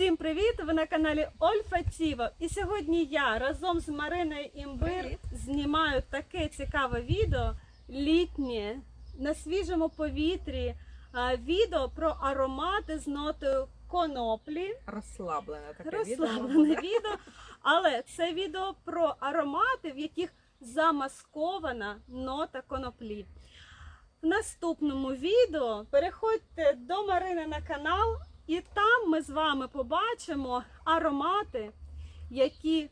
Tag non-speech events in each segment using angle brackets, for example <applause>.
Всім привіт! Ви на каналі Ольфатіво. І сьогодні я разом з Мариною Імбир Привіт. знімаю таке цікаве відео літнє на свіжому повітрі. Відео про аромати з нотою коноплі. Розслаблене таке відео. Розслаблене відео. Але це відео про аромати, в яких замаскована нота коноплі. В наступному відео переходьте до Марини на канал, і там ми з вами побачимо аромати, які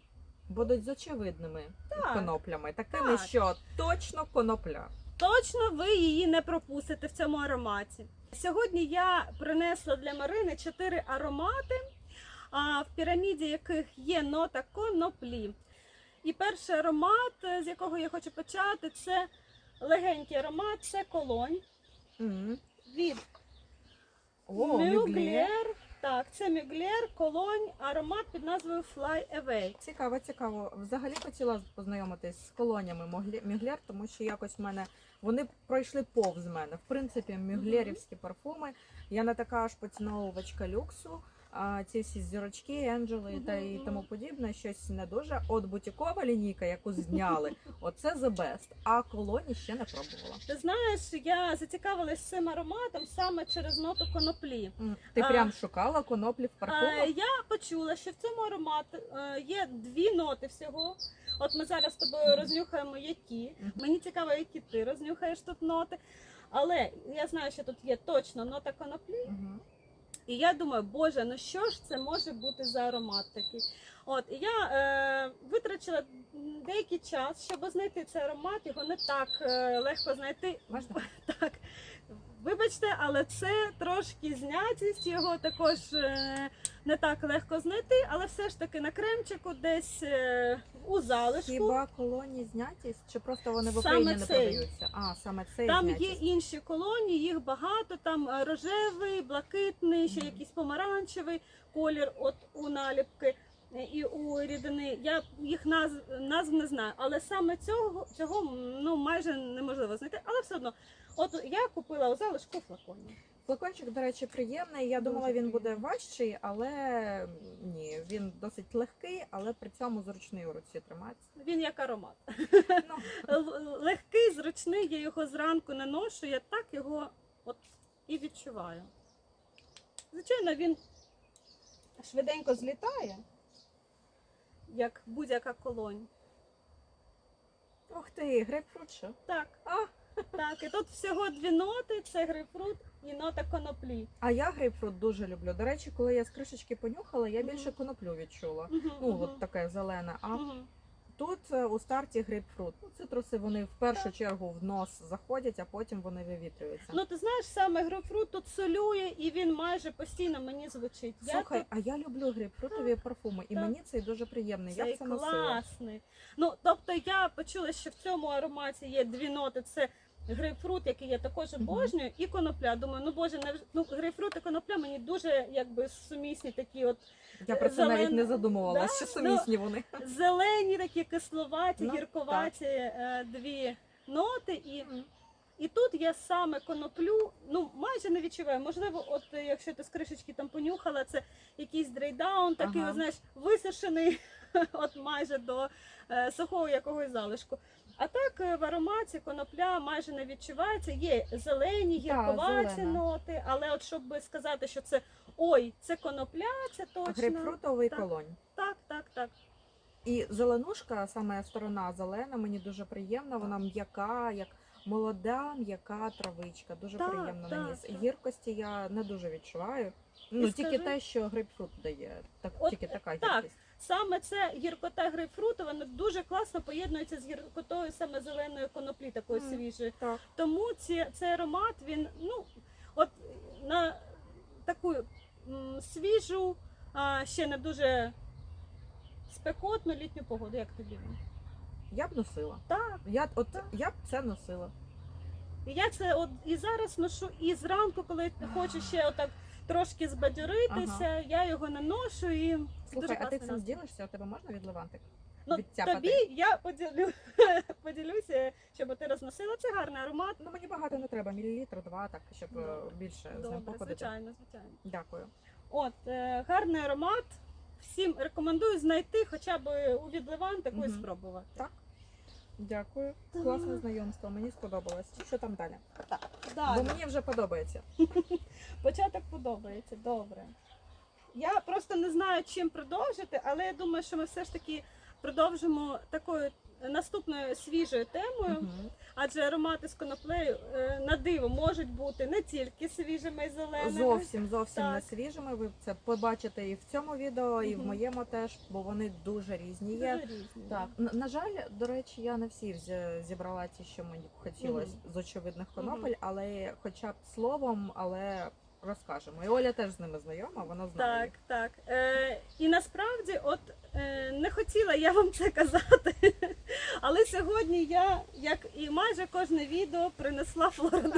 Будуть з очевидними Так. коноплями, такими, Так. що точно конопля. точно ви її не пропустите в цьому ароматі. Сьогодні я принесла для Марини чотири аромати, в піраміді яких є нота коноплі. І перший аромат, з якого я хочу почати, це легенький аромат, це колонь від О. Мюглер. Так, це Мюглер, колонь, аромат під назвою Fly Away. Цікаво, цікаво. Взагалі хотіла познайомитись з колонями Мюглер, тому що якось в мене вони пройшли повз мене. В принципі, мюглерівські парфуми. Я не така аж поціновувачка люксу. А ці всі зірочки, енджели та і тому подібне, щось не дуже. От бутікова лінійка, яку зняли, <laughs> оце the best. А колоні ще не пробувала. Ти знаєш, я зацікавилась цим ароматом саме через ноту коноплі. Ти А, прям шукала коноплі в парфумах? Я почула, що в цьому ароматі е, є дві ноти всього. От ми зараз з тобою рознюхаємо які. Мені цікаво, які ти рознюхаєш тут ноти. Але я знаю, що тут є точно нота коноплі. І я думаю, боже, ну що ж це може бути за аромат такий? От і я е, витрачила деякий час, щоб знайти цей аромат. Його не так е, легко знайти. Можна? <laughs> Так. Вибачте, але це трошки знятість, його також е, не так легко знайти, але все ж таки на кремчику десь е, у залишку. Хіба колонії знятість, чи просто вони в Саме не цей. продаються? А, саме цей Там є інші колонії, їх багато. Там е, рожевий, блакитний, ще якийсь помаранчевий колір. От у наліпки і у рідини. Я їх назв, назв не знаю, але саме цього цього ну майже неможливо знайти. Але все одно, от я купила у залишку флаконі. Флакончик, до речі, приємний. Я думала, він буде важчий, але ні, він досить легкий, але при цьому зручний у руці тримається. Він як аромат. Ну, Легкий, зручний. Я його зранку не ношу. Я так його от і відчуваю. Звичайно, він швиденько злітає, як будь-яка колонь. ух ти, грейпфрут що? Так, А, так. І тут всього дві ноти: це грейпфрут і нота коноплі. а я грейпфрут дуже люблю. До речі, коли я з кришечки понюхала, я більше коноплю відчула. Ну, от таке зелене. А мгм. Тут е, у старті грейпфрут. Ну, цитруси вони в першу чергу в нос заходять, а потім вони вивітрюються. Ну, ти знаєш, саме грейпфрут тут солює, і він майже постійно мені звучить. Я Слухай, тут а я люблю грейпфрутові парфуми, і так. мені цей дуже приємний. Я це класний. це носила. Ну, тобто я почула, що в цьому ароматі є дві ноти. Це грейпфрут, який я також обожнюю, і конопля. Думаю, ну боже, не ну грейпфрут і конопля мені дуже якби сумісні такі от Я про це навіть не задумувалася, Да? що сумісні вони. зелені, такі кисловаті, Ну, гірковаті е, дві ноти. І, і тут я саме коноплю, ну майже не відчуваю. Можливо, от якщо ти з кришечки там понюхала, це якийсь дрейдаун, такий, Ага. знаєш, висушений, <laughs> от майже до е, сухого якогось залишку. А так е, в ароматі конопля майже не відчувається. Є зелені, гірковаті зелена. ноти, але от щоб сказати, що це ой, це конопля, це точно. Грейпфрутовий Так. колонь. Так, так, так. І зеленушка, саме сторона зелена, мені дуже приємна. Вона м'яка, як молода, м'яка травичка. Дуже Так, приємно так, на ніс. так. Гіркості я не дуже відчуваю. Ну тільки скажи- те, що грейпфрут дає. Так, От, тільки така так. гіркість. Саме це гіркота грейпфруту, вона дуже класно поєднується з гіркотою саме зеленої коноплі, такої Мгм. свіжої. Так. Тому ці, цей аромат він ну от на таку м, свіжу, а, ще не дуже спекотну літню погоду, як тобі він? Я б носила. Так. Я от Так. я б це носила. Я це от і зараз ношу, і зранку, коли хочу ще отак трошки збадьоритися, я його наношу і це дуже а ти цим зділишся? У тебе можна? Ну, відтяпати? тобі я поділю, <laughs> поділюся, щоб ти розносила. Це гарний аромат. Ну мені багато не треба, мілілітр, два, так щоб Добре. більше з ним походити. звичайно, звичайно. Дякую. От, е, гарний аромат. Всім рекомендую знайти хоча б у відливан таку і спробувати. Так. Дякую. Так. Класне знайомство, мені сподобалось. Що там далі? Бо Далі. мені вже подобається. <laughs> Початок подобається, добре. Я просто не знаю, чим продовжити, але я думаю, що ми все ж таки продовжимо такою наступною свіжою темою. Мгм. Адже аромати з коноплею е, на диво можуть бути не тільки свіжими і зеленими. Зовсім зовсім Так. не свіжими. Ви це побачите і в цьому відео, і в Мгм. моєму теж, бо вони дуже різні Дуже є. різні. Так, на, на жаль, до речі, я не всі взя- зібрала ті, що мені б хотілося з очевидних конопель, але хоча б словом, але розкажемо. І Оля теж з ними знайома, вона знає. Так, так. Е, і насправді, от е, не хотіла я вам це казати, <laughs> але сьогодні я, як і майже кожне відео, принесла флору. <laughs>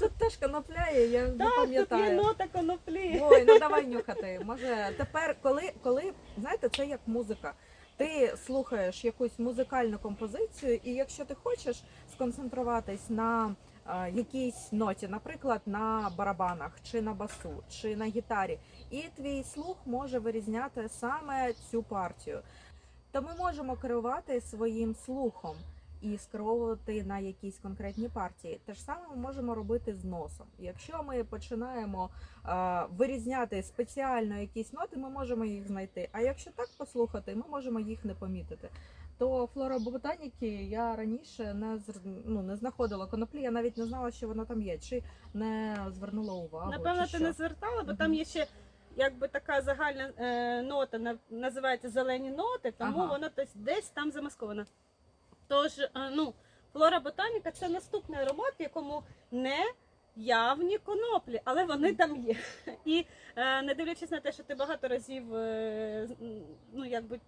Тут теж конопляє, я не Так, тут є пам'ятаю. нота коноплі. Ой, ну давай <laughs> нюхати. Може, тепер, коли, коли знаєте, це як музика. Ти слухаєш якусь музикальну композицію, і якщо ти хочеш сконцентруватись на якійсь ноті, наприклад, на барабанах, чи на басу, чи на гітарі, і твій слух може вирізняти саме цю партію, то ми можемо керувати своїм слухом і скеровувати на якісь конкретні партії. Те ж саме ми можемо робити з носом. Якщо ми починаємо е, вирізняти спеціально якісь ноти, ми можемо їх знайти. А якщо так послухати, ми можемо їх не помітити. То флороботаніки я раніше не ну, не знаходила коноплі, я навіть не знала, що вона там є, чи не звернула увагу. Напевно, чи ти що. не звертала, бо Мгм. там є ще якби така загальна е, нота, на- називається зелені ноти, тому Ага. вона десь, десь там замаскована. Тож, е, ну, флора ботаніка це наступний аромат, в якому не явні коноплі, але вони там є. І е, не дивлячись на те, що ти багато разів е, ну, якби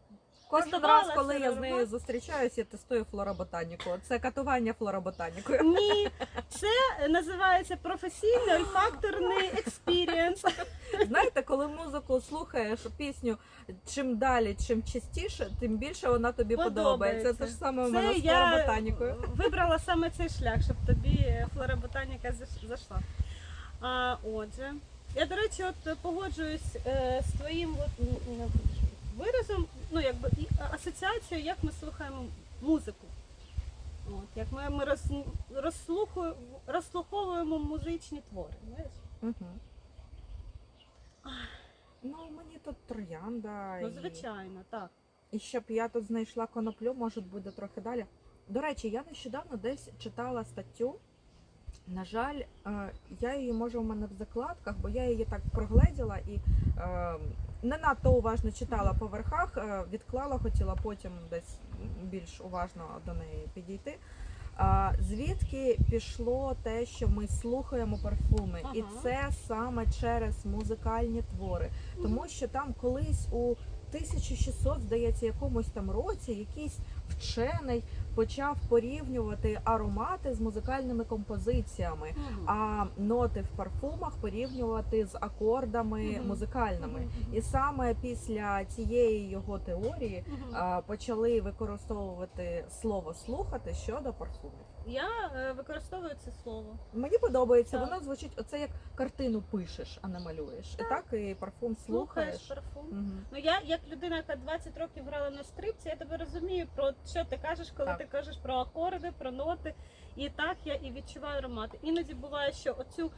Кожен раз, коли я з нею аромат. зустрічаюсь, я тестую флороботаніку. Це катування флороботанікою. ні, це називається професійний ольфакторний експірієнс. Знаєте, коли музику слухаєш пісню чим далі, чим частіше, тим більше вона тобі подобається. Це ж саме у мене з я флороботанікою. вибрала саме цей шлях, щоб тобі флороботаніка зайшла. А, отже, я, до речі, от погоджуюсь е, з твоїм от, виразом, ну якби асоціацією, як ми слухаємо музику. От, як ми, ми роз, розслухуємо, розслуховуємо музичні твори. Знаєш? Угу. Ну, мені тут троянда. Ну, і- звичайно, так. І щоб я тут знайшла коноплю, може буде трохи далі. До речі, я нещодавно десь читала статтю. На жаль, е, я її може у мене в закладках, бо я її так прогледіла і е, не надто уважно читала по верхах, е, відклала, хотіла потім десь більш уважно до неї підійти. Звідки пішло те, що ми слухаємо парфуми, і це саме через музикальні твори, тому що там колись у 1600, здається, якомусь там році якийсь вчений почав порівнювати аромати з музикальними композиціями, а ноти в парфумах порівнювати з акордами музикальними. І саме після цієї його теорії а, почали використовувати слово слухати щодо парфумів. Я е, використовую це слово. Мені подобається, Так. воно звучить оце як картину пишеш, а не малюєш. І так і парфум Слухаєш слухаєш. парфум. Мгм. Ну я як людина, яка 20 років грала на скрипці, я тебе розумію про що ти кажеш, коли Так. ти кажеш про акорди, про ноти. І так я і відчуваю аромати. Іноді буває, що оцю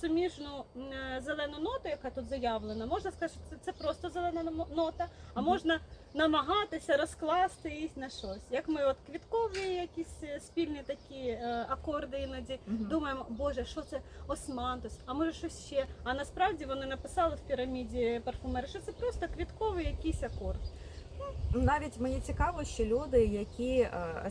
суміжну е, зелену ноту, яка тут заявлена, можна сказати, що це, просто зелена нота, а можна намагатися розкласти її на щось. Як ми от квіткові якісь е, спільні такі е, акорди іноді думаємо, боже, що це османтус, а може щось ще. А насправді вони написали в піраміді парфумери, що це просто квітковий якийсь акорд. Навіть мені цікаво, що люди, які е,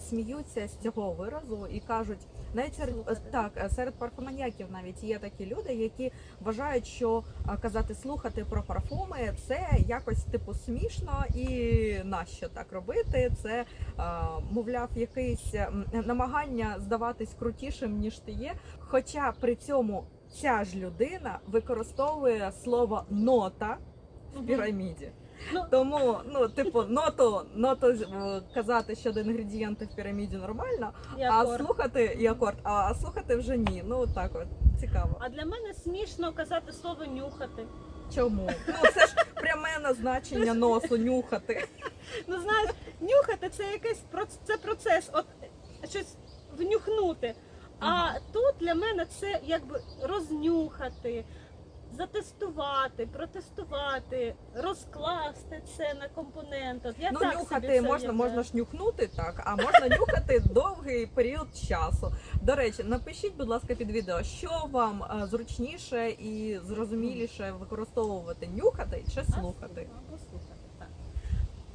сміються з цього виразу і кажуть, навіть серед так, е, серед парфуманіяків навіть є такі люди, які вважають, що е, казати слухати про парфуми це якось типу смішно і нащо так робити? Це е, мовляв, якесь намагання здаватись крутішим ніж ти є. Хоча при цьому ця ж людина використовує слово нота в піраміді. Ну, Тому, ну, типу, ноту, ноту е, казати щодо інгредієнтів в піраміді нормально, і а акорд. слухати і акорд, а слухати вже ні. Ну так от цікаво. А для мене смішно казати слово нюхати. Чому? Ну це ж пряме назначення носу нюхати. Ну знаєш, нюхати це якийсь проц- це процес, от щось внюхнути. А Ага. тут для мене це якби рознюхати, затестувати, протестувати, розкласти це на компоненти. Я Ну, так собі нюхати це можна, уявляю. можна ж нюхнути так, а можна нюхати довгий період часу. До речі, напишіть, будь ласка, під відео, що вам е, зручніше і зрозуміліше використовувати нюхати чи слухати. Або слухати, так.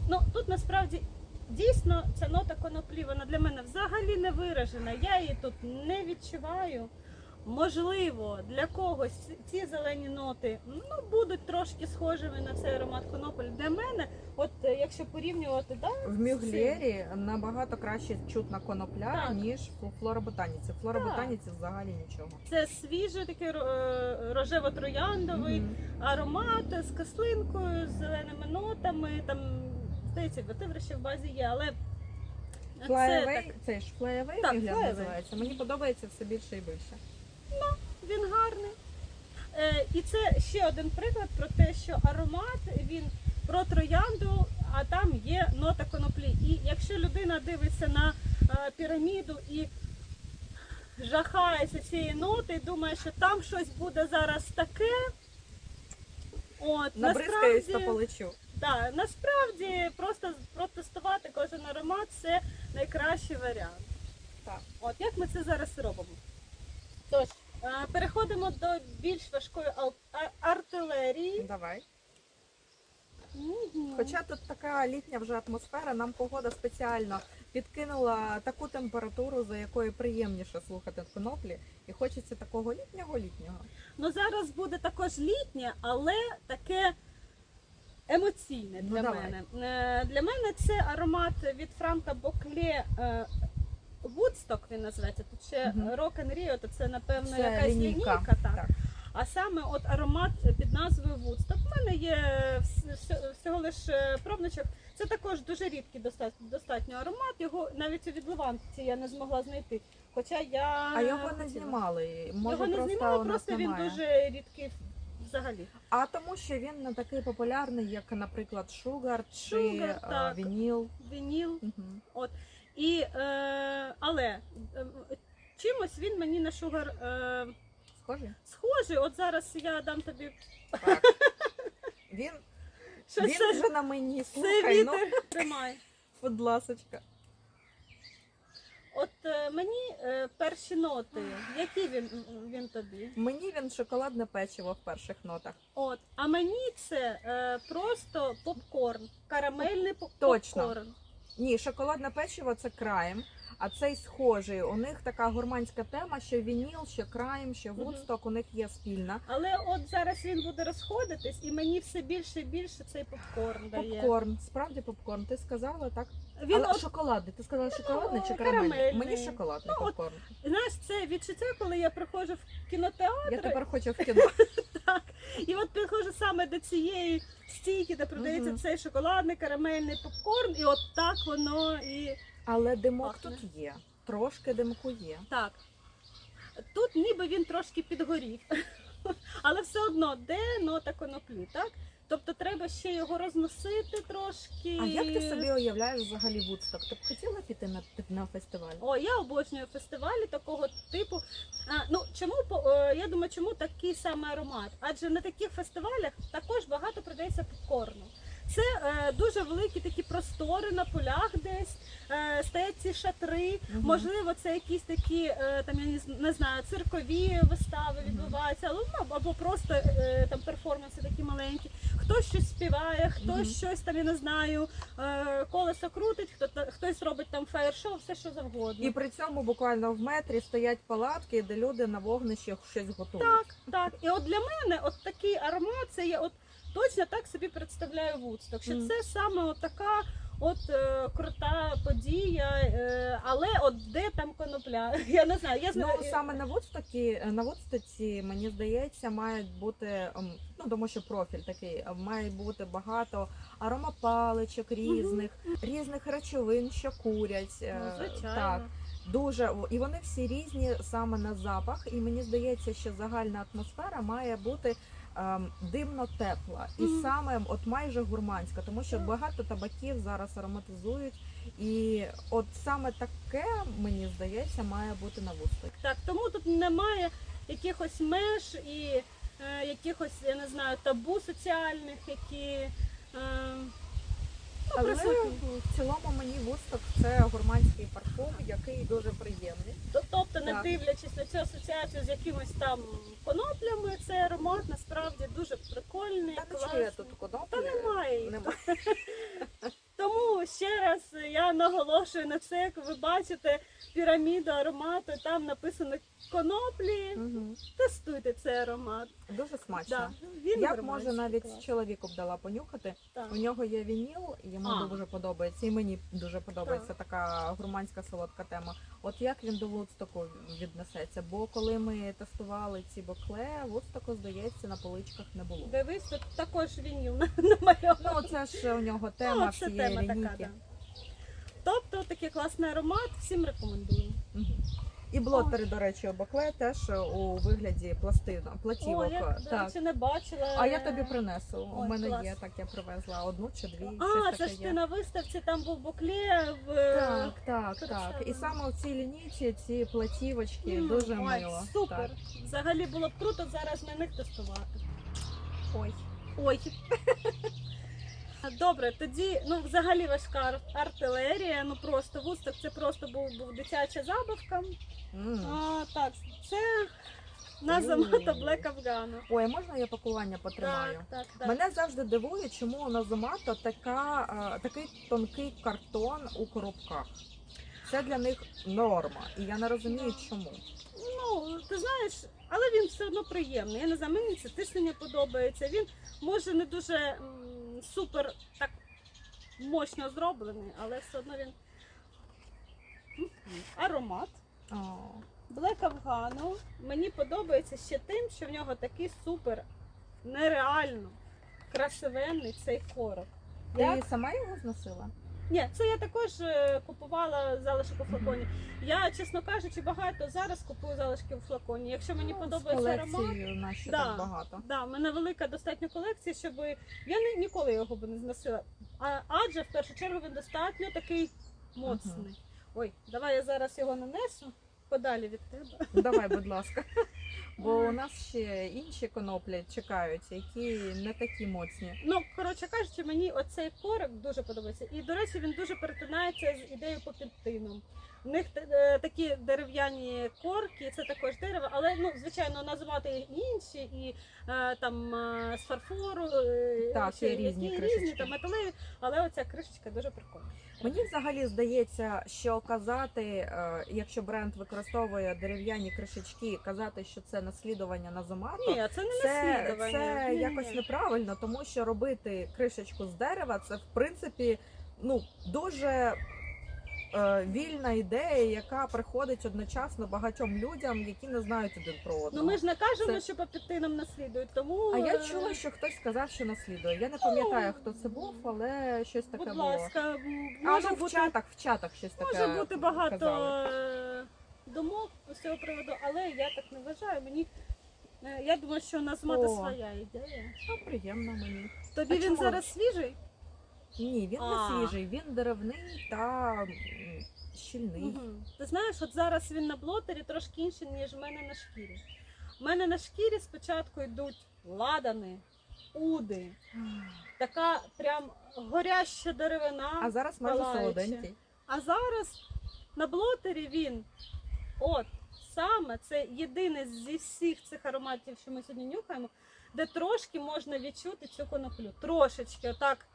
Ну тут насправді дійсно ця нота коноплі, вона для мене взагалі не виражена. Я її тут не відчуваю. Можливо, для когось ці- зелені ноти ну будуть трошки схожими на цей аромат конопель. Для мене, от е, якщо порівнювати, да, В мюглері набагато краще чутна конопля, Так. ніж в флороботаніці. В флороботаніці взагалі нічого. це свіжий такий рожево-трояндовий Мгм. аромат з кислинкою, з зеленими нотами. Там здається, ще в базі є, але це це ж мюглер називається. Мені подобається все більше і більше. Він гарний. Е, і це ще один приклад про те, що аромат він про троянду, а там є нота коноплі. І якщо людина дивиться на е, піраміду і жахається цієї ноти і думає, що там щось буде зараз таке. От, Набризкаюсь та полечу. да, насправді просто протестувати кожен аромат це найкращий варіант. Так. От як ми це зараз робимо? Тож, переходимо до більш важкої артилерії. Давай. Мгм. Хоча тут така літня вже атмосфера, нам погода спеціально підкинула таку температуру, за якою приємніше слухати коноплі, і хочеться такого літнього літнього. Ну зараз буде також літнє, але таке емоційне Ну, для давай. мене. Е, Для мене це аромат від Франка Бокле. Вудсток він називається. Тут ще Мгм. Rock and Rio, то це напевно Це якась лінійка. лінійка. так. Так. А саме от аромат під назвою Woodstock. У мене є вс- вс- всього лише пробничок. Це також дуже рідкий достатньо, достатньо аромат. Його навіть у відливанці я не змогла знайти. Хоча я А його не хотіла. знімали. Може, Його не просто знімали, нас просто він немає. дуже рідкий взагалі. А тому, що він не такий популярний, як, наприклад, Шугар чи Sugar, е, так. Вініл. Вініл. Мгм. І, е, але е, чимось він мені на шугар е, Схожий? схожий. От зараз я дам тобі Так. <laughs> Він, щось. він вже на мені. Це Слухай, ну, вітер тримай. будь ласочка. От е, мені е, перші ноти, які він, він тобі? Мені він шоколадне печиво в перших нотах. От, а мені це е, просто попкорн, карамельний поп- Точно. попкорн. Ні, шоколадне печиво це краєм, а цей схожий. У них така гурманська тема, що вініл, що краєм, що вудсток у них є спільна. Але от зараз він буде розходитись, і мені все більше і більше цей попкорн дає. Попкорн, справді попкорн. Ти сказала так? Він Але от, шоколадний. Ти сказала шоколадний чи карамельний? карамельний. Мені шоколадний Ну, от попкорн. знаєш, це відчуття, коли я приходжу в кінотеатр, Я тепер хочу в <laughs> кіно. І от приходжу саме до цієї стійки, де продається Мгм. цей шоколадний карамельний попкорн, і от так воно і Але димок Пахне. тут є. Трошки димку є. так. Тут ніби він трошки підгорів, <laughs> але все одно де нота коноплі, так? Тобто треба ще його розносити трошки. А як ти собі уявляєш взагалі Вудсток? Ти б хотіла піти на, на фестиваль? О, я обожнюю фестивалі такого типу. А, ну чому е, я думаю, чому такий саме аромат? Адже на таких фестивалях також багато продається попкорну. Це е, дуже великі такі простори на полях десь, е, стоять ці шатри. Мгм. Можливо, це якісь такі е, там я не знаю, циркові вистави відбуваються, але ну, або просто е, там перформанси такі маленькі. Хтось щось співає, хтось -hmm. щось там, я не знаю, Колеса колесо крутить, хто хтось робить там фаєр-шоу, все що завгодно. І при цьому буквально в метрі стоять палатки, де люди на вогнищах щось готують. Так, так. І от для мене от такий аромат, це я от точно так собі представляю Вудсток, що Мгм. це саме от така от е, крута подія, е, але от де там конопля? <laughs> Я не знаю. Я Ну знаю. саме на Вудстокі, на Вудстоці, мені здається, мають бути ем, ну тому що профіль такий, е, має бути багато аромапаличок різних, різних речовин, що курять. е, Ну, звичайно. Так, Дуже і вони всі різні саме на запах. І мені здається, що загальна атмосфера має бути ем, димно тепла і Мгм. саме от майже гурманська, тому що багато табаків зараз ароматизують, і от саме таке мені здається має бути на вустах. Так, тому тут немає якихось меж і е, якихось, я не знаю, табу соціальних, які е, Але в цілому мені вусток це гурманський парфум, який дуже приємний. То- Тобто, не Так. дивлячись на цю асоціацію з якимось там коноплями, цей аромат насправді дуже прикольний, Та не класний. чує тут коноплі. Та немає їх. Немає. <laughs> Тому ще раз я наголошую на це, як ви бачите піраміду аромату, там написано коноплі. Мгм. Тестуйте цей аромат. Дуже смачно. Да, він Я б може навіть клас. чоловіку б дала понюхати. Так. У нього є вініл, йому А. дуже подобається, і мені дуже подобається така гурманська солодка тема. От як він до Вудстоку віднесеться? Бо коли ми тестували ці бокле, Вудстоку, здається, на поличках не було. Дивись, тут також вініл на- <laughs> намальований. Ну це ж у нього тема Ну, тема така, да. Тобто такий класний аромат, всім рекомендую. І блотери, до речі, у бокле теж у вигляді пластина, О, платівок. я, до речі, не бачила. А я тобі принесу. У мене клас. є, так я привезла одну чи дві. А, це ж є. ти на виставці, там був букле в... Так, так, так. І саме в цій лінійці ці платівочки М, дуже ой, мило. Супер. Так. Взагалі було б круто зараз на них тестувати. Ой. Ой. Добре, тоді, ну взагалі важка ар- артилерія, ну просто вусток це просто був, був дитяча забавка. М. А, так, це на Ой. замата Black Afghana. Ой, а можна я пакування потримаю? Так, так, так. Мене завжди дивує, чому у Назомато така, е, такий тонкий картон у коробках. Це для них норма, і я не розумію, чому. Ну, ти знаєш, але він все одно приємний. Я не знаю, мені це тиснення подобається. Він може не дуже супер так мощно зроблений, але все одно він аромат. Black Afghano мені подобається ще тим, що в нього такий супер нереально красивенний цей корок. Ти Як? сама його зносила? Ні, це я також е, купувала залишок у флаконі. Я, чесно кажучи, багато зараз купую залишки у флаконі. Якщо мені Ну, подобається аромат, нащо Да. так багато. да, в мене велика достатньо колекція, щоб я ні, ніколи його би не зносила. А, адже в першу чергу він достатньо такий моцний. Ой, давай я зараз його нанесу подалі від тебе. Давай, будь ласка. <laughs> Бо у нас ще інші коноплі чекають, які не такі моцні. Ну, коротше кажучи, мені оцей корик дуже подобається. І, до речі, він дуже перетинається з ідеєю попінтином. У них е, такі дерев'яні корки, це також дерево, але ну, звичайно, називати інші, і е, там е, з фарфору, Так, ще різні які різні там металеві, але оця кришечка дуже прикольна. Мені взагалі здається, що казати, якщо бренд використовує дерев'яні кришечки, казати, що це наслідування на Ні, це не це, наслідування. це Ні-ні-ні. якось неправильно, тому що робити кришечку з дерева це в принципі ну дуже. Е, Вільна ідея, яка приходить одночасно багатьом людям, які не знають один про одного. Ну ми ж не кажемо, Це- що попінтином наслідують, тому А я е, чула, що хтось сказав, що наслідує. Я не пам'ятаю, хто це був, але щось таке будь було. ласка, м, А може ну, в бути чатах, в чатах щось таке. Може бути багато казали. е, думок з цього приводу, але я так не вважаю. Мені е, я думаю, що у нас мати О. своя ідея. Ну, приємно мені. Тобі А він чому? зараз свіжий? Ні, він А. не свіжий, він деревний та м, щільний. Мгм. Ти знаєш, от зараз він на блотері трошки інший, ніж в мене на шкірі. У мене на шкірі спочатку йдуть ладани, уди, така прям горяща деревина. А зараз майже солоденький. А зараз на блотері він, от саме це єдине зі всіх цих ароматів, що ми сьогодні нюхаємо, де трошки можна відчути цю коноплю. Трошечки, отак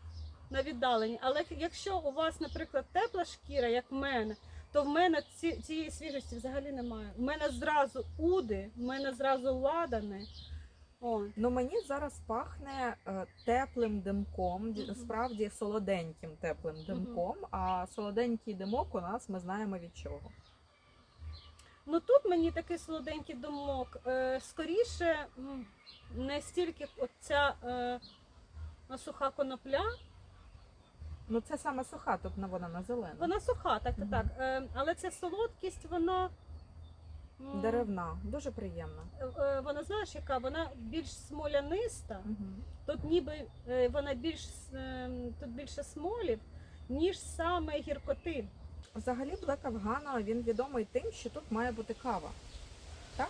на віддаленні. Але якщо у вас, наприклад, тепла шкіра, як в мене, то в мене ці, цієї свіжості взагалі немає. У мене зразу уди, в мене зразу ладани. О, Ну мені зараз пахне е, теплим димком, Мгм. справді солоденьким теплим димком. А солоденький димок у нас ми знаємо від чого. Ну тут мені такий солоденький думок. Е, скоріше, не стільки оця е, суха конопля, Ну це саме суха, тут на- вона на зелена. Вона суха, так, Мгм. так. Е, але ця солодкість, вона. м, Деревна, дуже приємна. е, е, Вона знаєш, яка? Вона більш смоляниста. Угу. Тут ніби е, вона більш е, тут більше смолів, ніж саме гіркоти. Взагалі Black Afghana, він відомий тим, що тут має бути кава. Так?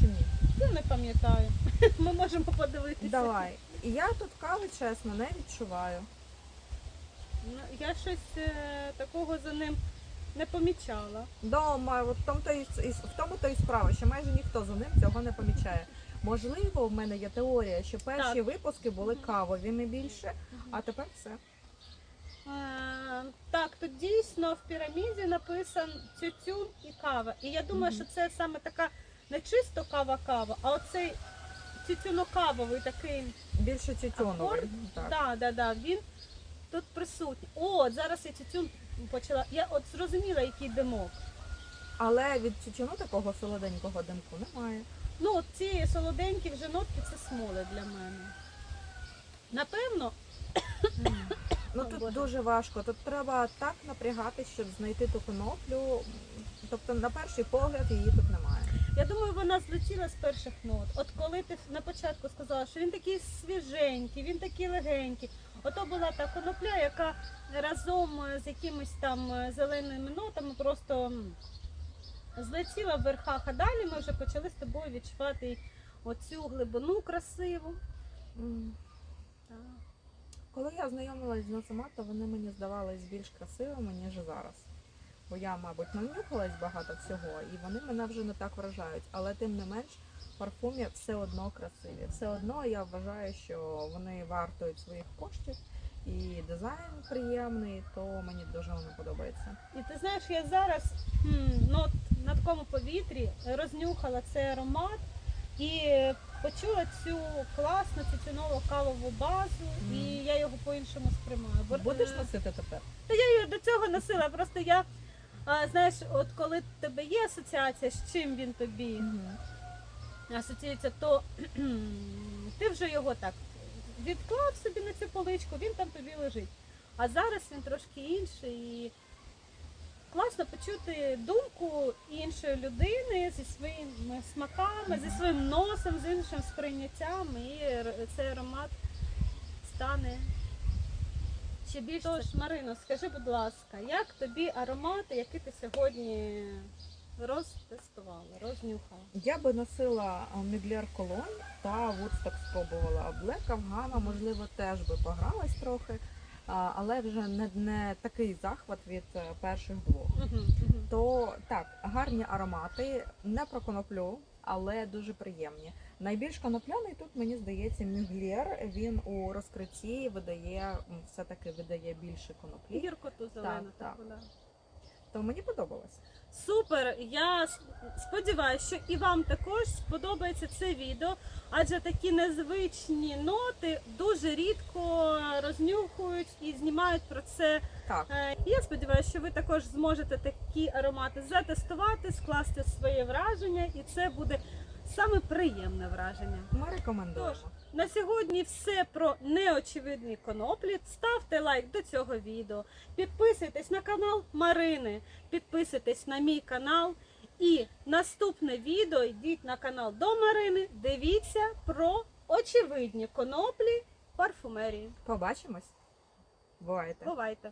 Чи ні? Я не пам'ятаю. <laughs> Ми можемо подивитися. Давай. І я тут кави, чесно, не відчуваю. Ну, Я щось е, такого за ним не помічала. Дома, от в тому то і, в тому то і справа, що майже ніхто за ним цього не помічає. Можливо, в мене є теорія, що перші Так. випуски були кавові більше, а тепер все. Е, так, тут дійсно в піраміді написан тютюн і кава. І я думаю, що це саме така не чисто кава-кава, а оцей тютюнокавовий такий. Більше тютюновий. Акорд? Так. Да, да, да, він тут присутній. О, от зараз я тютюн почала. Я от зрозуміла, який димок. Але від тютюну такого солоденького димку немає. Ну, от ці солоденькі вже нотки це смоли для мене. Напевно, Ну тут Боже. дуже важко. Тут треба так напрягатись, щоб знайти ту коноплю. Тобто, на перший погляд її тут немає. Я думаю, вона злетіла з перших нот. От коли ти на початку сказала, що він такий свіженький, він такий легенький. Ото була та конопля, яка разом е, з якимись там е, зеленими нотами просто злетіла в верхах, а далі ми вже почали з тобою відчувати оцю глибину красиву. Коли я знайомилась з Носомато, вони мені здавались більш красивими, ніж зараз. Бо я, мабуть, нанюхалась багато всього, і вони мене вже не так вражають. Але тим не менш, парфумі все одно красиві. Все одно я вважаю, що вони вартують своїх коштів. І дизайн приємний, то мені дуже воно подобається. І ти знаєш, я зараз ну, от на такому повітрі рознюхала цей аромат і почула цю класну тютюнову кавову базу, Мгм. і я його по-іншому сприймаю. Будеш е, носити тепер? Та я її до цього носила. Просто я, а, знаєш, от коли в тебе є асоціація, з чим він тобі асоціюється, то <clears throat> ти вже його так відклав собі на цю поличку, він там тобі лежить. А зараз він трошки інший і класно почути думку іншої людини зі своїми смаками, зі своїм носом, з іншим сприйняттям, і цей аромат стане ще більш. Тож, Марино, скажи, будь ласка, як тобі аромати, які ти сьогодні розтестувала, рознюхала? Я би носила Міглер Колонь та Вудсток спробувала. Блек Афгана, можливо, теж би погралась трохи, але вже не, не такий захват від е, перших двох. Угу, угу. То так, гарні аромати, не про коноплю, але дуже приємні. Найбільш конопляний тут, мені здається, Мюглєр. Він у розкритті видає все-таки видає більше коноплі. Гіркоту зелену Так, таку, да. То мені подобалось. Супер! Я сподіваюся, що і вам також сподобається це відео, адже такі незвичні ноти дуже рідко рознюхують і знімають про це. Так, Е, Я сподіваюся, що ви також зможете такі аромати затестувати, скласти своє враження, і це буде саме приємне враження. ми рекомендуємо. Тож, На сьогодні все про неочевидні коноплі. Ставте лайк до цього відео, підписуйтесь на канал Марини, підписуйтесь на мій канал. І наступне відео йдіть на канал до Марини. Дивіться про очевидні коноплі парфумерії. Побачимось. Бувайте. Бувайте!